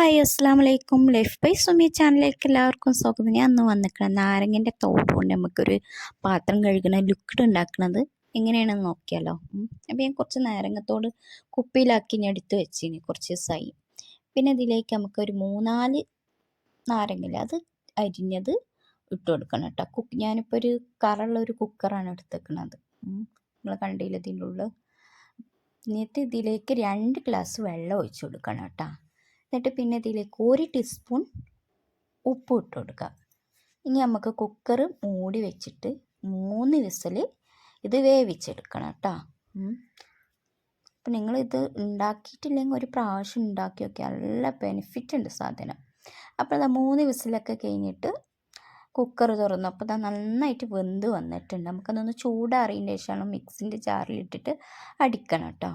Hi അസ്സാം വലൈക്കും life by Sumi ചാനലിലേക്ക് എല്ലാവർക്കും സ്വാഗതം. ഞാൻ അന്ന് വന്നിക്കണം നാരങ്ങന്റെ തോട് കൊണ്ട് നമുക്കൊരു പാത്രം കഴുകുന്ന ലിക്വിഡ് ഉണ്ടാക്കുന്നത് എങ്ങനെയാണെന്ന് നോക്കിയാലോ. അപ്പോൾ ഞാൻ കുറച്ച് നാരങ്ങത്തോട് കുപ്പിയിലാക്കി ഞാൻ എടുത്ത് വെച്ചിന് കുറച്ച് ദിവസമായി പിന്നെ ഇതിലേക്ക് നമുക്കൊരു മൂന്നാൽ നാരങ്ങയില്ല അത് അരിഞ്ഞത് ഇട്ട് കൊടുക്കണം കേട്ടോ. കുക്ക് ഞാനിപ്പോൾ ഒരു കറുള്ള ഒരു കുക്കറാണ് എടുത്തേക്കുന്നത് നമ്മൾ കണ്ടില്ല ഇതിന്റെ ഉള്ളിൽ എന്നിട്ട് ഇതിലേക്ക് രണ്ട് ഗ്ലാസ് വെള്ളം ഒഴിച്ചു കൊടുക്കണം കേട്ടോ. എന്നിട്ട് പിന്നെ ഇതിലേക്ക് ഒരു ടീസ്പൂൺ ഉപ്പ് ഇട്ട് കൊടുക്കുക. ഇനി നമുക്ക് കുക്കർ മൂടി വെച്ചിട്ട് മൂന്ന് വിസിൽ ഇത് വേവിച്ചെടുക്കണം കേട്ടോ. അപ്പം നിങ്ങളിത് ഉണ്ടാക്കിയിട്ടില്ലെങ്കിൽ ഒരു പ്രാവശ്യം ഉണ്ടാക്കി നല്ല ബെനിഫിറ്റ് ഉണ്ട് സാധനം. അപ്പോൾ അത് മൂന്ന് വിസിലൊക്കെ കഴിഞ്ഞിട്ട് കുക്കർ തുറന്നു. അപ്പോൾ അത് നന്നായിട്ട് വെന്ത് വന്നിട്ടുണ്ട്. നമുക്കതൊന്ന് ചൂടാറിയതിന്റെ ശേഷമാണ് മിക്സിന്റെ ജാറിലിട്ടിട്ട് അടിക്കണം കേട്ടോ.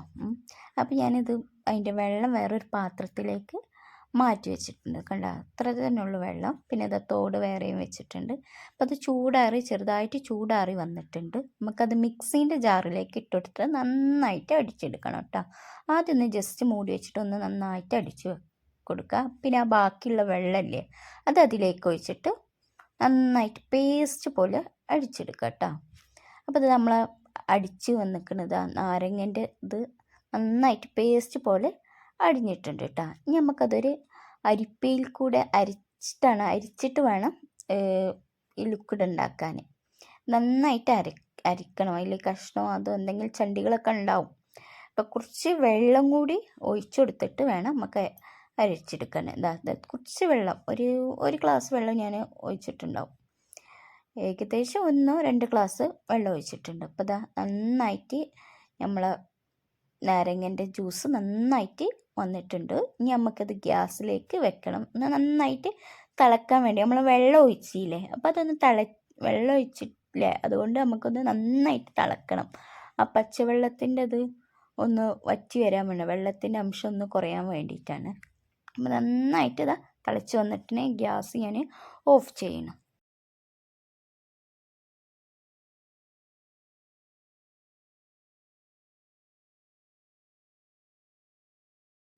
അപ്പോൾ ഞാനിത് അതിന്റെ വെള്ളം വേറൊരു പാത്രത്തിലേക്ക് മാറ്റി വെച്ചിട്ടുണ്ട് കണ്ട? അത്ര തന്നെ ഉള്ളു വെള്ളം. പിന്നെ ഇത് തോട് വേറെയും വെച്ചിട്ടുണ്ട്. അപ്പോൾ അത് ചൂടാറി ചെറുതായിട്ട് ചൂടാറി വന്നിട്ടുണ്ട്. നമുക്കത് മിക്സിന്റെ ജാറിലേക്ക് ഇട്ടെടുത്ത് നന്നായിട്ട് അടിച്ചെടുക്കണം കേട്ടോ. ആദ്യം ഒന്ന് ജസ്റ്റ് മൂടി വെച്ചിട്ട് ഒന്ന് നന്നായിട്ട് അടിച്ച് കൊടുക്കുക. പിന്നെ ആ ബാക്കിയുള്ള വെള്ളമല്ലേ അത് അതിലേക്ക് ഒഴിച്ചിട്ട് നന്നായിട്ട് പേസ്റ്റ് പോലെ അടിച്ചെടുക്കുക കേട്ടോ. അപ്പോൾ ഇത് നമ്മൾ അടിച്ച് വന്നിക്കുന്നത് നാരങ്ങന്റെ ഇത് നന്നായിട്ട് പേസ്റ്റ് പോലെ അടിഞ്ഞിട്ടുണ്ട് കേട്ടോ ഇനി നമുക്കതൊരു അരിപ്പയിൽ കൂടെ അരിച്ചിട്ടാണ് അരിച്ചിട്ട് വേണം ഈ ലിക്വിഡ് ഉണ്ടാക്കാൻ നന്നായിട്ട് അര അരിക്കണം. അതിൽ കഷ്ണമോ അതോ എന്തെങ്കിലും ചണ്ടികളൊക്കെ ഉണ്ടാവും. അപ്പോൾ കുറച്ച് വെള്ളം കൂടി ഒഴിച്ചു കൊടുത്തിട്ട് വേണം നമുക്ക് അരിച്ചെടുക്കാൻ ഇതാ കുറച്ച് വെള്ളം. ഒരു ഒരു ഗ്ലാസ് വെള്ളം ഞാൻ ഒഴിച്ചിട്ടുണ്ടാവും. ഏകദേശം ഒന്നോ രണ്ട് ഗ്ലാസ് വെള്ളം ഒഴിച്ചിട്ടുണ്ട്. അപ്പോൾ ഇതാ നന്നായിട്ട് നമ്മൾ നാരങ്ങന്റെ ജ്യൂസ് നന്നായിട്ട് വന്നിട്ടുണ്ട്. ഇനി നമുക്കത് ഗ്യാസിലേക്ക് വെക്കണം. നന്നായിട്ട് തിളക്കാൻ വേണ്ടി. നമ്മൾ വെള്ളം ഒഴിച്ചില്ലേ? അപ്പോൾ അതൊന്ന് തിള വെള്ളം ഒഴിച്ചില്ലേ അതുകൊണ്ട് നമുക്കൊന്ന് നന്നായിട്ട് തിളക്കണം. ആ പച്ചവെള്ളത്തിന്റെ അത് ഒന്ന് വറ്റി വരാൻ വേണ്ടി. വെള്ളത്തിന്റെ അംശം ഒന്ന് കുറയാൻ വേണ്ടിയിട്ടാണ്. അപ്പോൾ നന്നായിട്ട് ഇതാ തിളച്ച് വന്നിട്ട് ഗ്യാസ് ഞാൻ ഓഫ് ചെയ്യണം.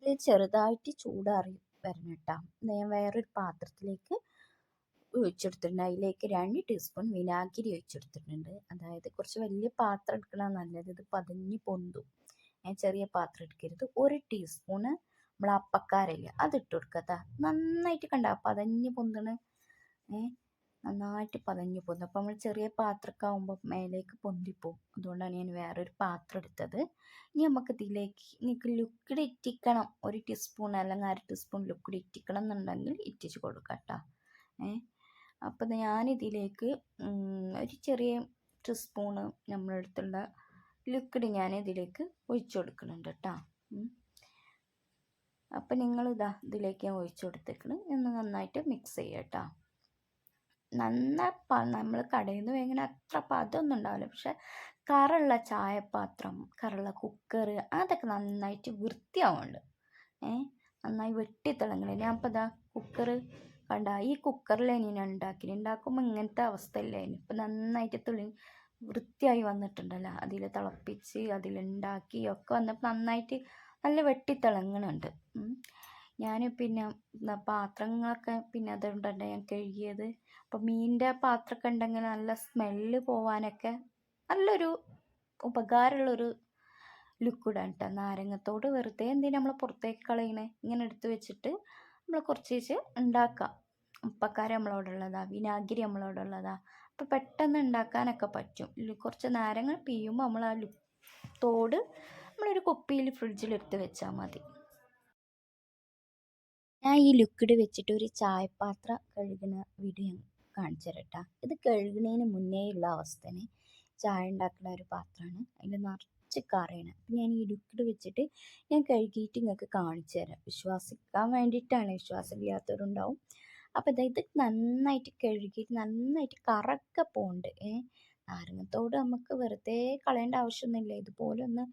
ഇത് ചെറുതായിട്ട് ചൂടാറി വരണം കേട്ടോ. ഞാൻ വേറൊരു പാത്രത്തിലേക്ക് ഒഴിച്ചെടുത്തിട്ടുണ്ട്. അതിലേക്ക് രണ്ട് ടീസ്പൂൺ വിനാഗിരി ഒഴിച്ചെടുത്തിട്ടുണ്ട്. അതായത് കുറച്ച് വലിയ പാത്രം എടുക്കണം നല്ലത്. ഇത് പതിഞ്ഞ് പൊന്തും. ഞാൻ ചെറിയ പാത്രം എടുക്കരുത്. ഒരു ടീസ്പൂണ് നമ്മൾ അപ്പക്കാരല്ലേ അതിട്ട് കൊടുക്കാം നന്നായിട്ട് കണ്ട? പതഞ്ഞ് പൊന്തണ്. ഏ നന്നായിട്ട് പതഞ്ഞു പോകുന്നു. അപ്പോൾ നമ്മൾ ചെറിയ പാത്രമൊക്കെ ആകുമ്പോൾ മേലേക്ക് പൊന്തിപ്പോവും അതുകൊണ്ടാണ് ഞാൻ വേറൊരു പാത്രം എടുത്തത്. ഇനി നമുക്ക് ഇതിലേക്ക് നിങ്ങൾക്ക് ലിക്വിഡ് ഇറ്റിക്കണം. ഒരു ടീസ്പൂൺ അല്ലെങ്കിൽ അര ടീസ്പൂൺ ലിക്വിഡ് ഇറ്റിക്കണം എന്നുണ്ടെങ്കിൽ ഇറ്റിച്ച് കൊടുക്കാം കേട്ടോ. ഏ? അപ്പോൾ ഞാനിതിലേക്ക് ഒരു ചെറിയ ടീസ്പൂണ് നമ്മളെടുത്തുള്ള ലിക്വിഡ് ഞാൻ ഇതിലേക്ക് ഒഴിച്ചു കൊടുക്കുന്നുണ്ട് കേട്ടോ. അപ്പം നിങ്ങളിതാ ഇതിലേക്ക് ഞാൻ ഒഴിച്ചു കൊടുത്തേക്കണം. എന്ന് നന്നായിട്ട് മിക്സ് ചെയ്യാം കേട്ടോ. നന്നായി നമ്മൾ കടയിൽ നിന്ന് വാങ്ങുന്ന അത്ര പതൊന്നും ഉണ്ടാവില്ല. പക്ഷെ കറുള്ള ചായപാത്രം കറുള്ള കുക്കർ അതൊക്കെ നന്നായിട്ട് വൃത്തിയാവുന്നുണ്ട് ഏ നന്നായി വെട്ടിത്തിളങ്ങണേ. ഞാൻ ഇപ്പം ഇതാ കുക്കർ കണ്ട ഈ കുക്കറിൽ ഞാൻ ഉണ്ടാക്കി ഉണ്ടാക്കുമ്പോൾ ഇങ്ങനത്തെ അവസ്ഥയില്ലേ. ഇപ്പം നന്നായിട്ട് തുളി വൃത്തിയായി വന്നിട്ടുണ്ടല്ലോ. അതിൽ തിളപ്പിച്ച് അതിലുണ്ടാക്കി ഒക്കെ വന്നപ്പോൾ നന്നായിട്ട് നല്ല വെട്ടിത്തിളങ്ങണുണ്ട്. ഞാൻ പിന്നെ പാത്രങ്ങളൊക്കെ പിന്നെ അതുകൊണ്ടല്ല ഞാൻ കഴുകിയത്. അപ്പോൾ മീനിന്റെ പാത്രമൊക്കെ ഉണ്ടെങ്കിൽ നല്ല സ്മെല്ല് പോവാനൊക്കെ നല്ലൊരു ഉപകാരമുള്ളൊരു ലിക്വിഡാണ് കേട്ടോ നാരങ്ങത്തോട് വെറുതെ എന്തിനാ നമ്മൾ പുറത്തേക്ക് കളയണേ? ഇങ്ങനെ എടുത്ത് വെച്ചിട്ട് നമ്മൾ കുറച്ച് വെച്ച് ഉണ്ടാക്കാം. ഉപ്പക്കാരം നമ്മളവിടെ ഉള്ളതാ വിനാഗിരി നമ്മളവിടെ ഉള്ളതാ. അപ്പോൾ പെട്ടെന്ന് ഉണ്ടാക്കാനൊക്കെ പറ്റും. കുറച്ച് നാരങ്ങ പിയുമ്പോൾ നമ്മൾ ആ തോട് നമ്മളൊരു കുപ്പിയിൽ ഫ്രിഡ്ജിൽ എടുത്ത് വെച്ചാൽ മതി. ഞാൻ ഈ ലിക്വിഡ് വെച്ചിട്ട് ഒരു ചായപാത്രം കഴുകുന്ന വീഡിയോ കാണിച്ചു തരട്ടാ ഇത് കഴുകുന്നതിന് മുന്നേ ഉള്ള അവസ്ഥനെ ചായ ഉണ്ടാക്കുന്ന ഒരു പാത്രമാണ് അതിൽ നിറച്ച് കറിയാണ്. അപ്പം ഞാൻ ഈ ലിക്വിഡ് വെച്ചിട്ട് ഞാൻ കഴുകിയിട്ട് നിങ്ങൾക്ക് കാണിച്ചു തരാം. വിശ്വാസിക്കാൻ വേണ്ടിയിട്ടാണ് വിശ്വാസമില്ലാത്തവരുണ്ടാവും. അപ്പോൾ ഇത് നന്നായിട്ട് കഴുകിയിട്ട് നന്നായിട്ട് കറക്ക പോകുന്നുണ്ട് ഏഹ് നാരങ്ങത്തോട് നമുക്ക് വെറുതെ കളയേണ്ട ആവശ്യമൊന്നുമില്ല ഇതുപോലെ ഒന്ന്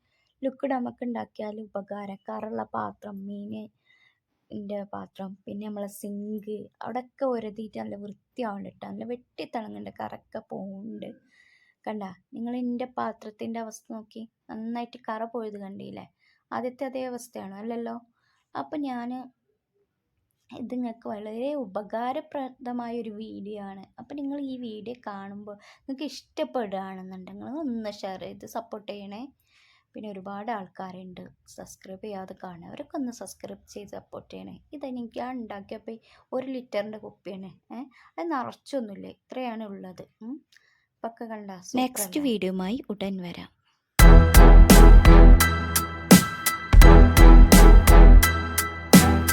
ലിക്വിഡ് നമുക്ക് ഉണ്ടാക്കിയാൽ ഉപകാരം കറുള്ള പാത്രം മീൻ ന്റെ പാത്രം പിന്നെ നമ്മളെ സിങ്ക് അവിടെയൊക്കെ ഒരതിയിട്ട് നല്ല വൃത്തിയാവുന്നുണ്ട് കേട്ടോ നല്ല വെട്ടിത്തിളങ്ങുന്നുണ്ട് കറക്ക പോകുന്നുണ്ട് കണ്ട? നിങ്ങൾ എന്റെ പാത്രത്തിന്റെ അവസ്ഥ നോക്കി. നന്നായിട്ട് കറ പോയത് കണ്ടില്ലേ? ആദ്യത്തെ അതേ അവസ്ഥയാണോ? അല്ലല്ലോ? അപ്പം ഞാൻ ഇത് നിങ്ങൾക്ക് വളരെ ഉപകാരപ്രദമായ ഒരു വീഡിയോ ആണ്. അപ്പം നിങ്ങൾ ഈ വീഡിയോ കാണുമ്പോൾ നിങ്ങൾക്ക് ഇഷ്ടപ്പെടുകയാണെന്നുണ്ടെങ്കിൽ ഒന്ന് ഷെയർ ചെയ്ത് സപ്പോർട്ട് ചെയ്യണേ. പിന്നെ ഒരുപാട് ആൾക്കാരുണ്ട്. സബ്സ്ക്രൈബ് ചെയ്യാതെ കാണുക അവരൊക്കെ ഒന്ന് സബ്സ്ക്രൈബ് ചെയ്ത് സപ്പോർട്ട് ചെയ്യണേ. ഇതെനിക്ക് ആ ഉണ്ടാക്കിയപ്പോൾ ഒരു ലിറ്ററിന്റെ കുപ്പിയാണ്. ഏഹ് അത് നിറച്ചൊന്നുമില്ല. ഇത്രയാണ് ഉള്ളത്. പക്ക കണ്ട നെക്സ്റ്റ് വീഡിയോയുമായി ഉടൻ വരാം.